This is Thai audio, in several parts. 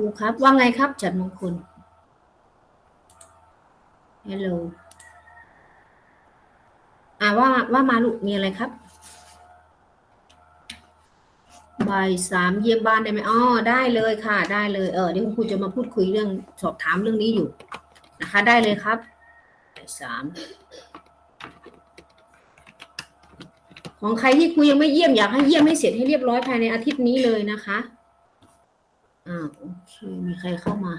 รูครับว่าไงครับจันมงคลฮัลโหลอ่าว่าว่ามาลูกมีอะไรครับบ่ายสามเยี่ยมบ้านได้ไหมอ๋อได้เลยค่ะ ได้เลยเออเดี๋ยวคุณครูจะมาพูดคุยเรื่องสอบถามเรื่องนี้อยู่นะคะ ได้เลยครับบ่ายสามของใครที่ครูยังไม่เยี่ยมอยากให้เยี่ยมให้เสร็จให้เรียบร้อยภายในอาทิตย์นี้เลยนะคะ อ่าโอเค มีใครเข้ามา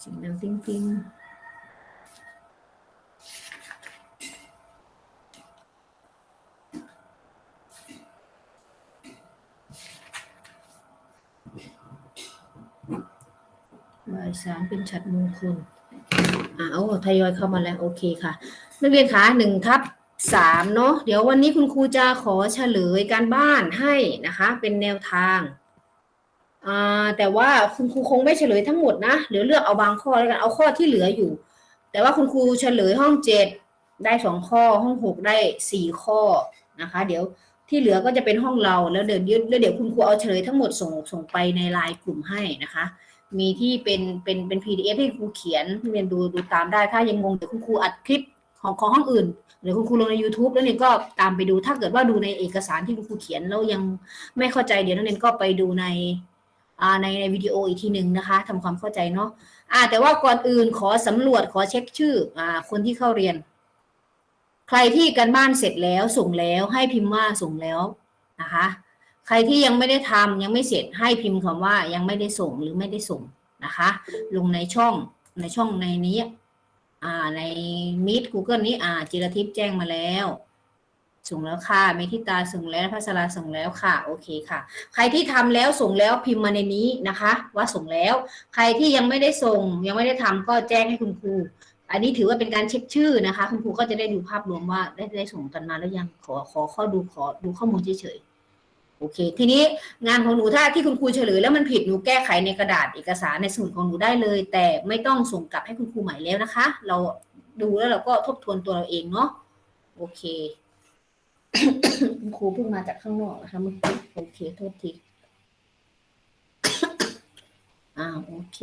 เสียงดังติ้งติ้งบ่ายสามเป็นฉัดมงคลอ่าโอ้ทยอยเข้ามาแล้ว โอเคค่ะ นักเรียนคะหนึ่งทับสามเนาะเดี๋ยววันนี้คุณครูจะขอเฉลยการบ้านให้นะคะ เป็นแนวทาง อ่าแต่ว่าคุณครูคงไม่เฉลยทั้งหมดนะเดี๋ยวเลือกเอาบางข้อแล้วกันเอาข้อที่เหลืออยู่ แต่ว่าคุณครูเฉลยห้องเจ็ดได้สองข้อห้องหกได้สี่ข้อนะคะ เดี๋ยวที่เหลือก็จะเป็นห้องเราแล้วเดี๋ยวแล้วเดี๋ยวคุณครูเอาเฉลยทั้งหมดส่งส่งไปในไลน์กลุ่มให้นะคะ มีที่เป็นเป็นเป็น PDF ให้ครูเขียนเรียนดูดูตามได้ถ้ายังงงเดี๋ยวคุณครูอัดคลิปของของห้องอื่นเดี๋ยวคุณครูลงใน YouTube แล้วเนี่ยก็ตามไปดูถ้าเกิดว่าดูในเอกสารที่คุณครูเขียนแล้วยังไม่เข้าใจเดี๋ยวนักเรียนก็ไปดูในอ่า ในในวิดีโออีกทีหนึ่งนะคะทำความเข้าใจเนาะอ่า แต่ว่าก่อนอื่นขอสำรวจขอเช็คชื่ออ่าคนที่เข้าเรียน ใครที่กันบ้านเสร็จแล้วส่งแล้วให้พิมพ์ว่าส่งแล้วนะคะ ใครที่ยังไม่ได้ทำยังไม่เสร็จให้พิมพ์คำว่ายังไม่ได้ส่งหรือไม่ได้ส่งนะคะ ลงในช่องในช่องในนี้ อ่าในมิด Google นี้อ่าจิรทิพย์แจ้งมาแล้ว ส่งแล้วค่ะเมธิตาส่งแล้วพัสราส่งแล้วค่ะโอเคค่ะ ใครที่ทำแล้วส่งแล้วพิมพ์มาในนี้นะคะ ว่าส่งแล้ว ใครที่ยังไม่ได้ส่ง ยังไม่ได้ทำก็แจ้งให้คุณครู อันนี้ถือว่าเป็นการเช็คชื่อนะคะ คุณครูก็จะได้ดูภาพรวมว่าได้ได้ส่งกันมาแล้วยังขอขอข้อดูขอดูข้อมูลเฉยๆโอเค ทีนี้งานของหนูถ้าที่คุณครูเฉลยแล้วมันผิดหนูแก้ไขในกระดาษเอกสารในสมุดของหนูได้เลย แต่ไม่ต้องส่งกลับให้คุณครูใหม่แล้วนะคะ เราดูแล้วเราก็ทบทวนตัวเราเองเนาะโอเค คุณครูเพิ่งมาจากข้างนอกนะคะเมื่อกี้โอเคโทษทีอ่าโอเค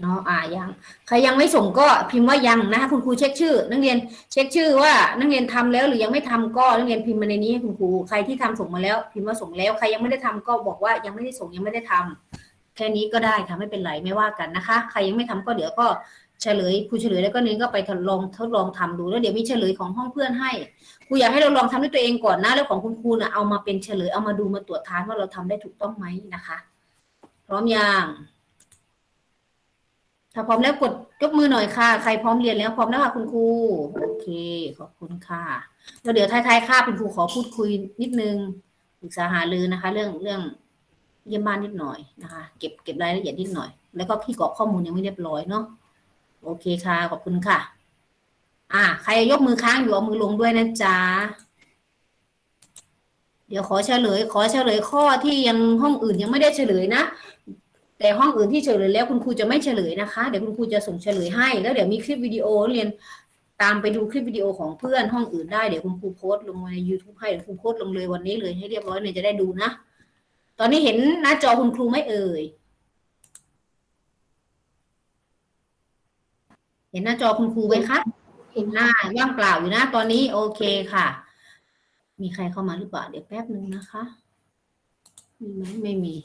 เนาะอ่ายังใครยังไม่ส่งก็พิมพ์ว่ายังนะคะคุณครูเช็คชื่อ นักเรียนเช็คชื่อว่านักเรียนทำแล้วหรือยังไม่ทำก็นักเรียนพิมพ์มาในนี้ให้คุณครูใครที่ทำส่งมาแล้ว พิมพ์ว่าส่งแล้วใครยังไม่ได้ทำก็บอกว่ายังไม่ได้ส่งยังไม่ได้ทำแค่นี้ก็ได้ค่ะไม่เป็นไรไม่ว่ากันนะคะ ใครยังไม่ทำก็เดี๋ยวก็ เฉลยครูเฉลยแล้วก็เน้นก็ไปทดลองทดลองทำดูแล้วเดี๋ยวมีเฉลยของห้องเพื่อนให้ครูอยากให้เราลองทำด้วยตัวเองก่อนนะแล้วของคุณครูน่ะเอามาเป็นเฉลยเอามาดูมาตรวจทานว่าเราทำได้ถูกต้องไหมนะคะ พร้อมยังถ้าพร้อมแล้วกดยกมือหน่อยค่ะ ใครพร้อมเรียนแล้วพร้อมแล้วค่ะคุณครูโอเคขอบคุณค่ะแล้วเดี๋ยวท้ายๆคาบคุณครูขอพูดคุยนิดนึงปรึกษาหารือนะคะ เรื่องเรื่องเยี่ยมบ้านนิดหน่อยนะคะ เก็บเก็บรายละเอียดนิดหน่อย แล้วก็พี่กรอกข้อมูลยังไม่เรียบร้อยเนาะ โอเคค่ะ ขอบคุณค่ะ อ่า ใครยกมือค้างอยู่เอามือลงด้วยนะจ๊ะ เดี๋ยวขอเฉลย ขอเฉลยข้อที่ยังห้องอื่นยังไม่ได้เฉลยนะ แต่ห้องอื่นที่เฉลยแล้วคุณครูจะไม่เฉลยนะคะ เดี๋ยวคุณครูจะส่งเฉลยให้ แล้วเดี๋ยวมีคลิปวิดีโอเรียนตามไปดูคลิปวิดีโอของเพื่อนห้องอื่นได้ เดี๋ยวคุณครูโพสต์ลงใน YouTube ให้เดี๋ยวคุณครูโพสต์ลงเลยวันนี้เลยให้เรียบร้อยเลยจะได้ดูนะ ตอนนี้เห็นหน้าจอคุณครูไม่เอ่ย เห็นหน้าจอคุณครูไหมคะเห็นหน้าว่างเปล่าอยู่นะตอนนี้ โอเคค่ะ มีใครเข้ามาหรือเปล่าเดี๋ยวแป๊บหนึ่งนะคะ มีไหมไม่มี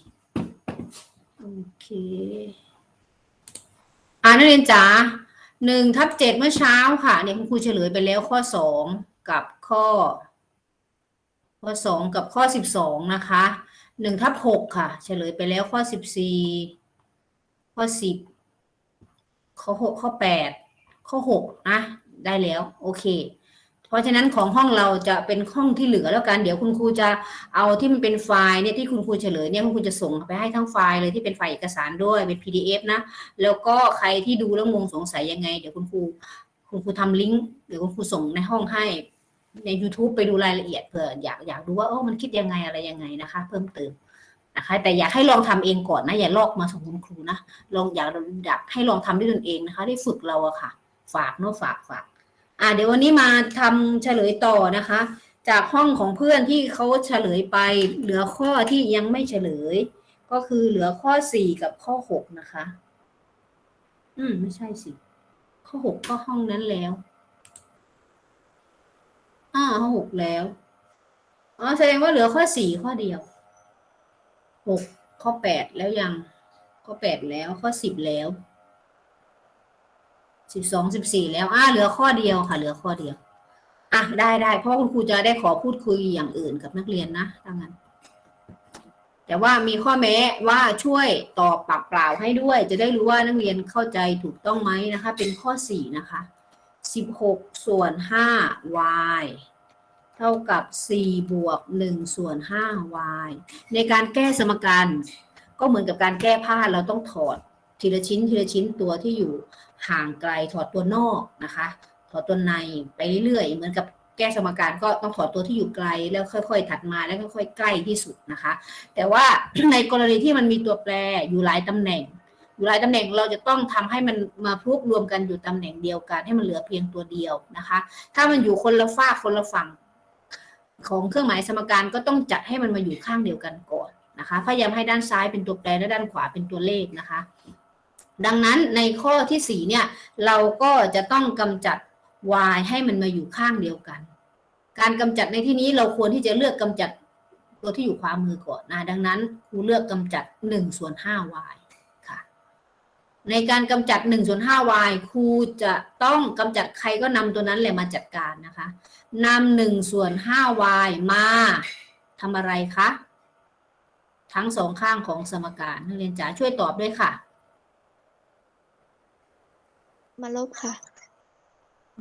โอเค อ่านักเรียนจ๋าหนึ่งทับเจ็ดเมื่อเช้าค่ะ เนี่ยคุณครูเฉลยไปแล้วข้อสองกับข้อ ข้อสองกับข้อสิบสองนะคะหนึ่งทับหกค่ะ เฉลยไปแล้วข้อสิบสี่ข้อสิบ ข้อหกข้อแปดข้อหกนะได้แล้ว โอเค เพราะฉะนั้นของห้องเราจะเป็นห้องที่เหลือแล้วกัน เดี๋ยวคุณครูจะเอาที่มันเป็นไฟล์เนี่ยที่คุณครูเฉลยเนี่ยคุณครูจะส่งไปให้ทั้งไฟล์เลยที่เป็นไฟล์เอกสารด้วยเป็น PDF นะ แล้วก็ใครที่ดูแล้วงงสงสัยยังไง เดี๋ยวคุณครูคุณครูทำลิงก์เดี๋ยวคุณครูส่งในห้องให้ใน YouTube ไปดูรายละเอียดเผื่ออยากอยากดูว่าเออมันคิดยังไงอะไรยังไงนะคะ เพิ่มเติม นะคะ แต่อยากให้ลองทำเองก่อนนะอย่าลอกมาส่งคุณครูนะลองอยากอยากให้ลองทำด้วยตนเองนะคะ ได้ฝึกเราอะค่ะ ฝากเนาะฝากฝากอ่าเดี๋ยววันนี้มาทำเฉลยต่อนะคะ จากห้องของเพื่อนที่เขาเฉลยไป เหลือข้อที่ยังไม่เฉลย ก็คือเหลือข้อสี่กับข้อหกนะคะ อืมไม่ใช่สิข้อหกก็ห้องนั้นแล้วอ่าข้อหกแล้วอ๋อแสดงว่าเหลือข้อสี่ข้อเดียว หกข้อแปดแล้วยัง ข้อแปดแล้วข้อสิบแล้วสิบสองสิบสี่แล้วอ่าเหลือข้อเดียวค่ะ เหลือข้อเดียวอะได้ได้เพราะคุณครูจะได้ขอพูดคุยอย่างอื่นกับนักเรียนนะถ้างั้น แต่ว่ามีข้อแม้ว่าช่วยตอบปากเปล่าให้ด้วย จะได้รู้ว่านักเรียนเข้าใจถูกต้องไหมนะคะ เป็นข้อสี่นะคะสิบหกส่วนห้า y เท่ากับสี่บวกหนึ่งส่วนห้า y ในการแก้สมการก็เหมือนกับการแก้ผ้าเราต้องถอดทีละชิ้นทีละชิ้นตัวที่อยู่ห่างไกลถอดตัวนอกนะคะ ถอดตัวในไปเรื่อยๆ เหมือนกับแก้สมการก็ต้องถอดตัวที่อยู่ไกลแล้วค่อย ๆ ถัดมาแล้วค่อยๆใกล้ที่สุดนะคะ แต่ว่าในกรณีที่มันมีตัวแปรอยู่หลายตำแหน่งอยู่หลายตำแหน่งเราจะต้องทำให้มันมาพลุกรวมกันอยู่ตำแหน่งเดียวกันให้มันเหลือเพียงตัวเดียวนะคะ ถ้ามันอยู่คนละฝ้าคนละฝั่ง ของเครื่องหมายสมการก็ต้องจัดให้มันมาอยู่ข้างเดียวกันก่อนนะคะ พยายามให้ด้านซ้ายเป็นตัวแปรและด้านขวาเป็นตัวเลขนะคะ ดังนั้นในข้อที่สี่เนี่ยเราก็จะต้องกำจัด y ให้มันมาอยู่ข้างเดียวกัน การกำจัดในที่นี้เราควรที่จะเลือกกำจัดตัวที่อยู่ขวามือก่อนนะดังนั้นครูเลือกกำจัด1ส่วน 5 y ในการกำจัด1ส่วน5 y ครูจะต้องกำจัดใครก็นำตัวนั้นแหละมาจัดการนะคะนำ1ส่วน5 y มาทำอะไรคะ ทั้งสองข้างของสมการนักเรียนจ๋าช่วยตอบด้วยค่ะ มาลบค่ะ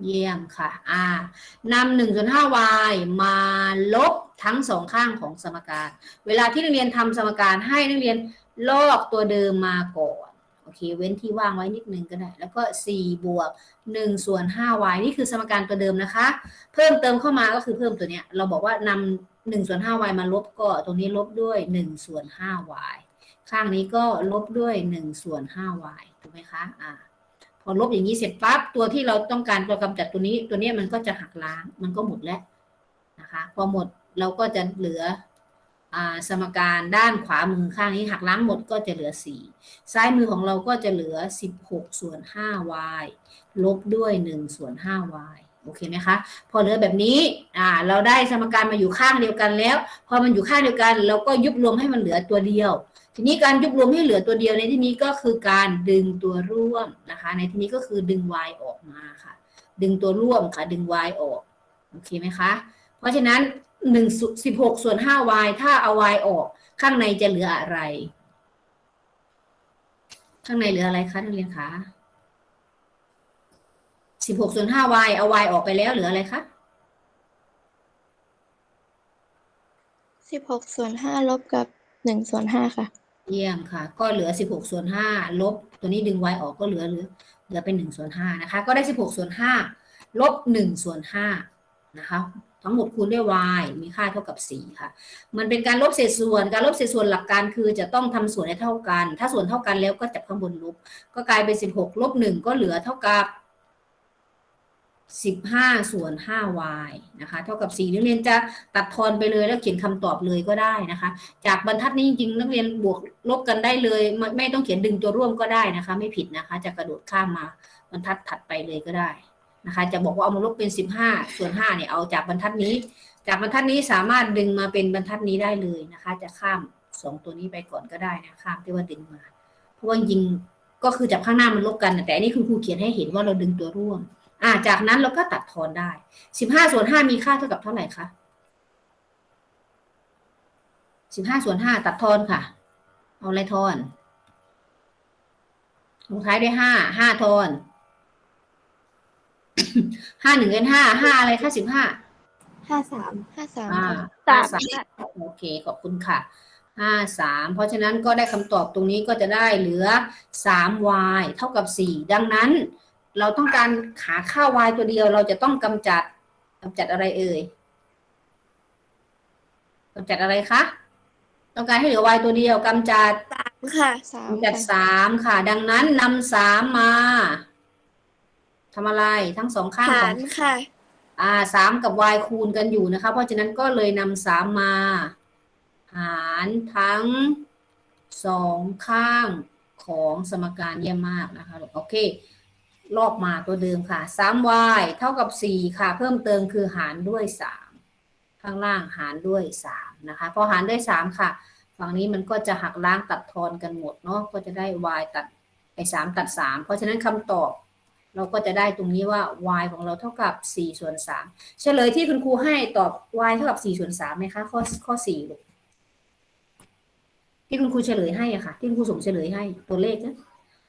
เยี่ยมค่ะ อ่านำหนึ่งส่วนห้าวายมาลบทั้งสองข้างของสมการ เวลาที่นักเรียนทำสมการให้นักเรียนลอกตัวเดิมมาก่อนโอเคเว้นที่ว่างไว้นิดนึงก็ได้ แล้วก็สี่บวกหนึ่งส่วนห้าวายนี่คือสมการตัวเดิมนะคะ เพิ่มเติมเข้ามาก็คือเพิ่มตัวเนี้ย เราบอกว่านำหนึ่งส่วนห้าวายมาลบก็ตรงนี้ลบด้วยหนึ่งส่วนห้าวายข้างนี้ก็ลบด้วยหนึ่งส่วนห้าวายถูกไหมคะอ่าพอลบอย่างนี้เสร็จปั๊บตัวที่เราต้องการเรากำจัดตัวนี้ ตัวเนี้ยมันก็จะหักล้างมันก็หมดแล้วนะคะ พอหมดเราก็จะเหลือ สมการด้านขวามือข้างนี้หักล้างหมดก็จะเหลือ 4 ซ้ายมือของเราก็จะเหลือ 16 ส่วน 5y ลบด้วย 1 ส่วน 5y โอเคไหมคะ พอเหลือแบบนี้อ่าเราได้สมการมาอยู่ข้างเดียวกันแล้ว พอมันอยู่ข้างเดียวกัน เราก็ยุบรวมให้มันเหลือตัวเดียว ทีนี้การยุบรวมให้เหลือตัวเดียวในที่นี้ก็คือการดึงตัวร่วมนะคะ ในที่นี้ก็คือดึง y ออกมาค่ะ ดึงตัวร่วมค่ะ ดึง y ออก โอเคไหมคะ เพราะฉะนั้น หนึ่งสิบหกส่วนห้า y ถ้าเอา y ออก ข้างในจะเหลืออะไร ข้างในเหลืออะไรคะนักเรียนคะสิบหกส่วนห้า y เอา y ออกไปแล้วเหลืออะไรคะสิบหกส่วนห้าลบกับหนึ่งส่วนห้าค่ะ เยี่ยมค่ะ ก็เหลือ16ส่วน5ลบ ตัวนี้ดึง y ออกก็เหลือเหลือเหลือเป็น1ส่วน5นะคะ ก็ได้16ส่วน5ลบ1ส่วน5นะคะ ทั้งหมดคูณด้วย y มีค่าเท่ากับ 4 ค่ะ มันเป็นการลบเศษส่วน การลบเศษส่วนหลักการคือจะต้องทำส่วนให้เท่ากัน ถ้าส่วนเท่ากันแล้วก็จับข้างบนลบ ก็กลายเป็น 16 ลบ 1 ก็เหลือเท่ากับ 15 ส่วน 5y นะคะ เท่ากับ 4 นักเรียนจะตัดทอนไปเลยแล้วเขียนคำตอบเลยก็ได้นะคะ จากบรรทัดนี้จริงๆ นักเรียนบวกลบกันได้เลยไม่ไม่ต้องเขียนดึงตัวร่วมก็ได้นะคะ ไม่ผิดนะคะ จะกระโดดข้ามมาบรรทัดถัดไปเลยก็ได้ นะคะ จะบอกว่าเอามาลบเป็น 15 ส่วน5เนี่ยเอาจากบรรทัดนี้ จากบรรทัดนี้สามารถดึงมาเป็นบรรทัดนี้ได้เลยนะคะ จะข้ามสองตัวนี้ไปก่อนก็ได้นะข้ามที่ว่าดึงมา เพราะว่าจริงก็คือจากข้างหน้ามันลบกัน แต่อันนี้คุณครูเขียนให้เห็นว่าเราดึงตัวร่วมอ่าจากนั้นเราก็ตัดทอนได้ 15 ส่วน 5 มีค่าเท่ากับเท่าไหร่คะ15 ส่วน 5 ตัดทอนค่ะ เอาอะไรทอนลงท้ายด้วย5 5ทอน 5 1เป็น5 5อะไรคะ15ห้าสามห้าสามอ่าค่ะห้าสามโอเคขอบคุณค่ะ5 3เพราะฉะนั้นก็ได้คำตอบตรงนี้ก็จะได้เหลือ 3y เท่ากับ4ดังนั้น เราต้องการหาค่า y ตัวเดียวเราจะต้องกำจัดกำจัดอะไรเอ่ยกำจัดอะไรคะต้องการให้เหลือ y ตัวเดียวกำจัดค่ะสามกำจัดค่ะสามค่ะ ดังนั้นนำสามมา ทำอะไรทั้งสองข้างขหาองรค่ะ อ่าสามกับ y คูณกันอยู่นะคะ เพราะฉะนั้นก็เลยนำสามมา หารทั้งสองข้างของสมการเยี่ยมมากนะคะโอเค ลอกมาตัวเดิมค่ะ 3y เท่ากับ 4 ค่ะ เพิ่มเติมคือหารด้วย 3 ข้างล่างหารด้วย 3 นะคะ พอหารด้วย 3 ค่ะ ฝั่งนี้มันก็จะหักล้างตัดทอนกันหมดเนาะ ก็จะได้ y ตัดไอ้3ตัด 3 เพราะฉะนั้นคำตอบ เราก็จะได้ตรงนี้ว่า y ของเราเท่ากับ4ส่วน3เฉลยที่คุณครูให้ตอบ y เท่ากับ4ส่วน3ไหมคะข้อข้อ4ลูกที่คุณครูเฉลยให้อะค่ะ ที่คุณครูส่งเฉลยให้ตัวเลขนะ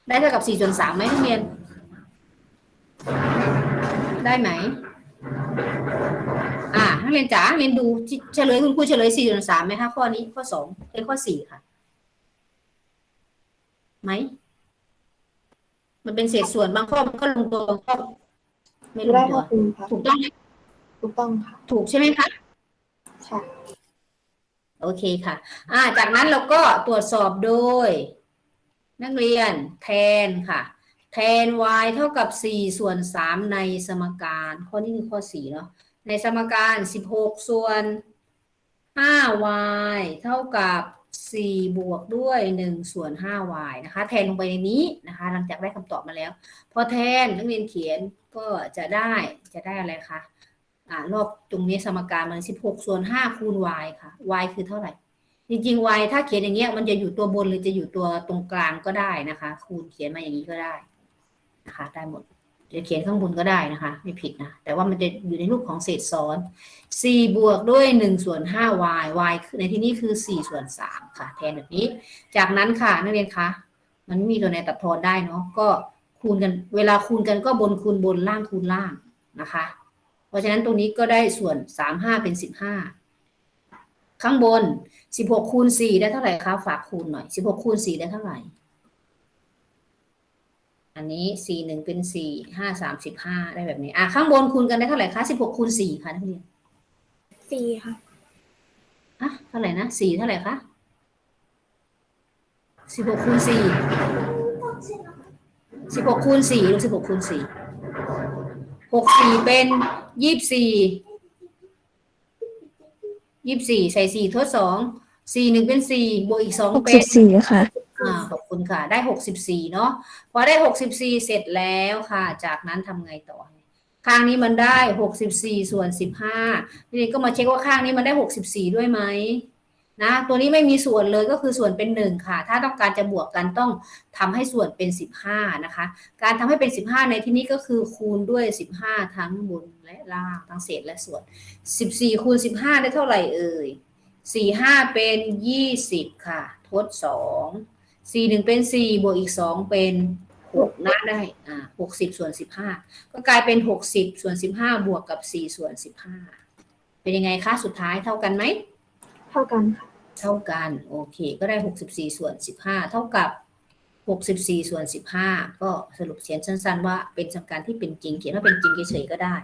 ได้เท่ากับ4ส่วน3ไหมนักเรียน ได้ไหมอ่านักเรียนจ๋าเรียนดูเฉลยคุณครูเฉลย4ส่วน3ไหมคะข้อนี้ข้อ2เป็นข้อ4ค่ะไหม มันเป็นเศษส่วนบางข้อมันก็ลงตัวบางข้อไม่ลงได้ตัวค่ะคุณค่ะถูกต้องไหมถูกต้องค่ะถูกใช่ไหมคะค่ะโอเคค่ะ อ่า จากนั้นเราก็ตรวจสอบโดย นักเรียนแทนค่ะ แทน y เท่ากับ 4 ส่วน 3 ในสมการ ข้อนี้คือข้อ 4 เนาะ ในสมการ 16 ส่วน 5y เท่ากับ 4 บวกด้วย 1 ส่วน 5y นะคะ แทนลงไปในนี้นะคะ หลังจากได้คำตอบมาแล้ว พอแทนนักเรียนเขียนก็จะได้จะได้อะไรคะอ่ารอบตรงนี้สมการมัน 16 ส่วน 5 คูณ y ค่ะ y คือเท่าไหร่ จริงๆ y ถ้าเขียนอย่างเงี้ยมันจะอยู่ตัวบนหรือจะอยู่ตัวตรงกลางก็ได้นะคะ คูณเขียนมาอย่างนี้ก็ได้นะคะ ได้หมด จะเขียนข้างบนก็ได้นะคะ ไม่ผิดนะ แต่ว่ามันจะอยู่ในรูปของเศษซ้อน 4 บวกด้วย 1 ส่วน 5y y ในที่นี้คือ 4 ส่วน 3 ค่ะ แทนแบบนี้ จากนั้นค่ะนักเรียนคะมันมีตัวไหนตัดทอนได้เนาะก็คูณกันเวลาคูณกันก็บนคูณบนล่างคูณล่างนะคะ เพราะฉะนั้นตรงนี้ก็ได้ส่วนสามห้าเป็นสิบห้าข้างบนสิบหกคูณสี่ได้เท่าไหร่คะฝากคูณหน่อยสิบหกคูณสี่ได้เท่าไหร่ อันนี้สี่หนึ่งเป็นสี่ห้าสามสิบห้าได้แบบนี้ อะข้างบนคูณกันได้เท่าไหร่คะสิบหกคูณสี่ค่ะนักเรียนสี่ค่ะอะเท่าไหร่นะสี่เท่าไหร่คะสิบหกคูณสี่สิบหกคูณสี่ลูกสิบหกคูณสี่หกสี่เป็นยี่สิบสี่ยี่สิบสี่ใส่สี่ทดสองสี่หนึ่งเป็นสี่บวกอีกสองหกเป็สินบสี่ค่ะอ่า ขอบคุณค่ะ ได้หกสิบสี่เนาะพอได้หกสิบสี่เสร็จแล้วค่ะ จากนั้นทำไงต่อข้างนี้มันได้หกสิบสี่ส่วนสิบห้าทีนี้ก็มาเช็คว่าข้างนี้มันได้หกสิบสี่ด้วยไหมนะตัวนี้ไม่มีส่วนเลยก็คือส่วนเป็นหนึ่งค่ะ ถ้าต้องการจะบวกกันต้องทำให้ส่วนเป็นสิบห้านะคะ การทำให้เป็นสิบห้าในที่นี้ก็คือคูณด้วยสิบห้าทั้งบนและล่างทั้งเศษและส่วนสิบสี่คูณสิบห้าได้เท่าไหร่เอ่ยสี่ห้าเป็นยี่สิบค่ะ ทดสอง สี่หนึ่งเป็นสี่บวกอีกสองเป็นหกนะได้อ่าหกสิบส่วนสิบห้าก็กลายเป็นหกสิบส่วนสิบห้าบวกกับสี่ส่วนสิบห้าเป็นยังไงคะสุดท้ายเท่ากันไหมเท่ากันค่ะเท่ากันโอเค ก็ได้หกสิบสี่ส่วนสิบห้าเท่ากับหกสิบสี่ส่วนสิบห้าก็สรุปเขียนสั้น ๆ ว่าเป็นสมการที่เป็นจริงเขียนว่าเป็นจริงเฉยๆก็ได้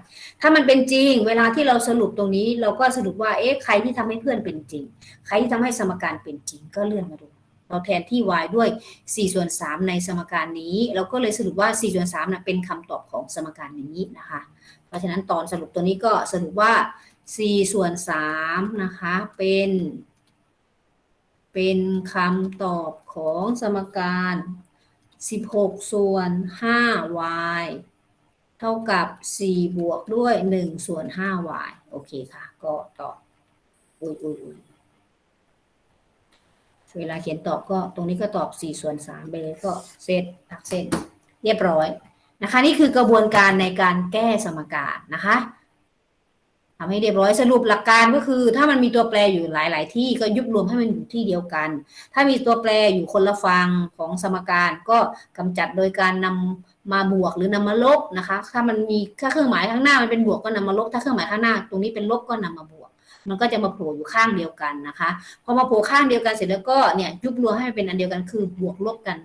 ถ้ามันเป็นจริง เวลาที่เราสรุปตรงนี้ เราก็สรุปว่าเอ๊ะใครที่ทำให้เพื่อนเป็นจริง ใครที่ทำให้สมการเป็นจริง ก็เลื่อนมาดู เราแทนที่ y ด้วย4ส่วน3ในสมการนี้ เราก็เลยสรุปว่า4ส่วน3นะเป็นคำตอบของสมการนี้นะคะ เพราะฉะนั้นตอนสรุปตัวนี้ก็สรุปว่า4ส่วน3นะคะเป็น เป็นคำตอบของสมการ 16 ส่วน 5y เท่ากับ 4 บวกด้วย 1 ส่วน 5y โอเคค่ะ ก็ตอบอุ้ยอุ้ยอุ้ย เวลาเขียนตอบก็ตรงนี้ก็ตอบ4ส่วน3ไปเลยก็เซตตักเส้นเรียบร้อยนะคะ นี่คือกระบวนการในการแก้สมการนะคะทำให้เรียบร้อยสรุปหลักการก็คือ ถ้ามันมีตัวแปรอยู่หลาย ๆ ที่ก็ยุบรวมให้มันอยู่ที่เดียวกัน ถ้ามีตัวแปรอยู่คนละฝั่งของสมการก็กำจัดโดยการนำมาบวกหรือนำมาลบนะคะ ถ้ามันมีถ้าเครื่องหมายข้างหน้ามันเป็นบวกก็นำมาลบ ถ้าเครื่องหมายข้างหน้า ตรงนี้เป็นลบก็นำมาบวก มันก็จะมาโผล่อยู่ข้างเดียวกันนะคะพอมาโผล่ข้างเดียวกันเสร็จแล้วก็เนี่ยยุบรวมให้มันเป็นอันเดียวกันคือบวกลบกัน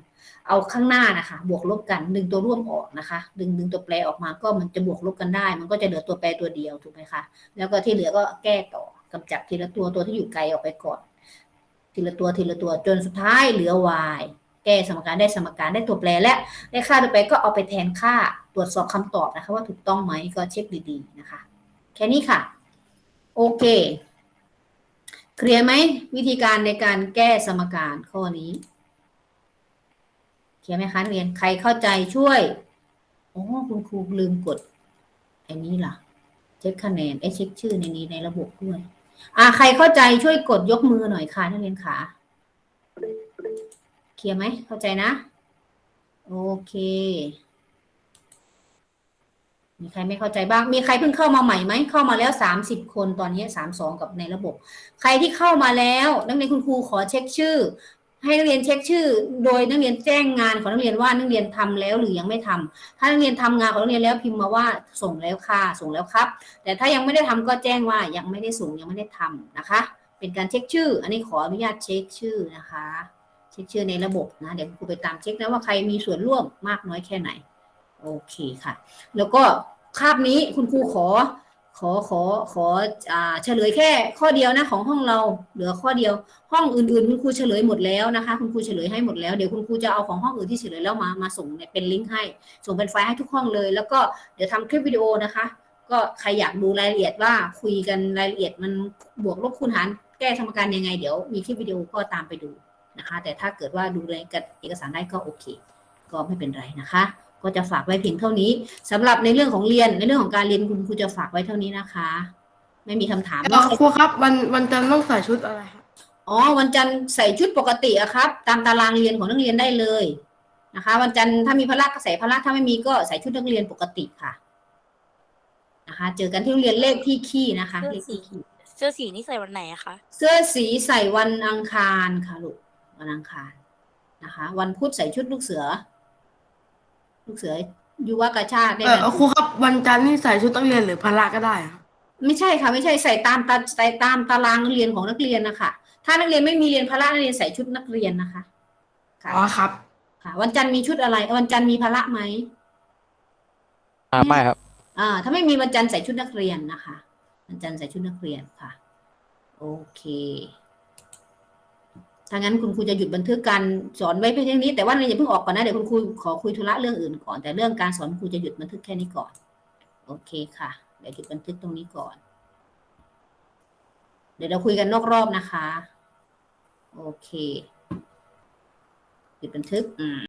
เอาข้างหน้านะคะ บวกลบกันดึงตัวร่วมออกนะคะ ดึงดึงตัวแปรออกมาก็มันจะบวกลบกันได้ มันก็จะเหลือตัวแปรตัวเดียวถูกไหมคะแล้วก็ที่เหลือก็แก้ต่อกำจัดทีละตัวตัวที่อยู่ไกลออกไปก่อน ทีละตัวทีละตัวจนสุดท้ายเหลือ y แก้สมการได้สมการได้ตัวแปรและได้ค่าตัวแปรก็เอาไปแทนค่าตรวจสอบคำตอบนะคะ ว่าถูกต้องไหมก็เช็คดีๆนะคะ แค่นี้ค่ะ โอเคเคลียร์ไหมวิธีการในการแก้สมการข้อนี้เคลียร์ไหมคะนักเรียนใครเข้าใจช่วยโอ้คุณครูลืมกดอันนี้ล่ะ เช็คคะแนนไอยเช็คชื่อในนี้ในระบบด้วย อ่าใครเข้าใจช่วยกดยกมือหน่อยค่ะนักเรียนขาเคลียร์ไหมเข้าใจนะ โอเค มีใครไม่เข้าใจบ้าง มีใครเพิ่งเข้ามาใหม่ไหม เข้ามาแล้วสามสิบคนตอนนี้สามสองกับในระบบ ใครที่เข้ามาแล้วนักเรียนคุณครูขอเช็คชื่อ ให้นักเรียนเช็คชื่อ โดยนักเรียนแจ้งงานของนักเรียนว่านักเรียนทำแล้วหรือยังไม่ทำถ้านักเรียนทำงานของนักเรียนแล้วพิมพ์มาว่าส่งแล้วค่ะ ส่งแล้วครับ แต่ถ้ายังไม่ได้ทำก็แจ้งว่ายังไม่ได้ส่งยังไม่ได้ทำนะคะ เป็นการเช็คชื่อ อันนี้ขออนุญาตเช็คชื่อนะคะ เช็คชื่อในระบบนะ เดี๋ยวครูไปตามเช็คนะว่าใครมีส่วนร่วมมากน้อยแค่ไหน โอเคค่ะ แล้วก็คาบนี้คุณครูขอ ขอขอขออ่าเฉลยแค่ข้อเดียวนะของห้องเราเหลือข้อเดียว ห้องอื่นๆ คุณครูเฉลยหมดแล้วนะคะ คุณครูเฉลยให้หมดแล้วเดี๋ยวคุณครูจะเอาของห้องอื่นที่เฉลยแล้วมามาส่งเนี่ยเป็นลิงก์ให้ส่งเป็นไฟล์ให้ทุกห้องเลย แล้วก็เดี๋ยวทำคลิปวิดีโอนะคะ ก็ใครอยากดูรายละเอียดว่าคุยกันรายละเอียดมันบวกลบคูณหารแก้สมการยังไง เดี๋ยวมีคลิปวิดีโอก็ตามไปดูนะคะ แต่ถ้าเกิดว่าดูรายกับเอกสารได้ก็โอเค ก็ไม่เป็นไรนะคะ ก็จะฝากไว้เพียงเท่านี้สำหรับในเรื่องของเรียนในเรื่องของการเรียนคุณครูจะฝากไว้เท่านี้นะคะ ไม่มีคำถามเอ่อครูครับ วันวันจันทร์ต้องใส่ชุดอะไรครับอ๋อวันจันทร์ใส่ชุดปกติอะครับ ตามตารางเรียนของนักเรียนได้เลยนะคะ วันจันทร์ถ้ามีพละก็ใส่พละถ้าไม่มีก็ใส่ชุดนักเรียนปกติค่ะ นะคะ เจอกันที่โรงเรียนเลขที่ขี้นะคะเสื้อเลขสีที่ขี้เสื้อสีนี่ใส่วันไหนอะคะเสื้อสีใส่วันอังคารค่ะลูกวันอังคารนะคะ วันพุธใส่ชุดลูกเสือ ลูกเสือยุวกาชาติได้เอไหม อครูครับวันจันทร์นี่ใส่ชุดนักเรียนหรือพละก็ได้ครับไม่ใช่ค่ะ ไม่ใช่ใส่ตามตาใส่ตามตารางเรียนของนักเรียนนะคะถ้านักเรียนไม่มีเรียนพละนักเรียนใส่ชุดนักเรียนนะคะ ค่ะอ๋อครับ ค่ะ วันจันทร์มีชุดอะไร วันจันทร์มีพละไหมอ่าไม่ครับ อ่า ถ้าไม่มีวันจันทร์ใส่ชุดนักเรียนนะคะ วันจันทร์ใส่ชุดนักเรียนค่ะ โอเค ถ้างั้นคุณครูจะหยุดบันทึกการสอนไว้เพียงเท่านี้ แต่ว่าเราอย่าเพิ่งออกก่อนนะเดี๋ยวคุณครูขอคุยธุระเรื่องอื่นก่อน แต่เรื่องการสอนครูจะหยุดบันทึกแค่นี้ก่อน โอเคค่ะ เดี๋ยวหยุดบันทึกตรงนี้ก่อน เดี๋ยวเราคุยกันนอกรอบนะคะ โอเค หยุดบันทึกอืม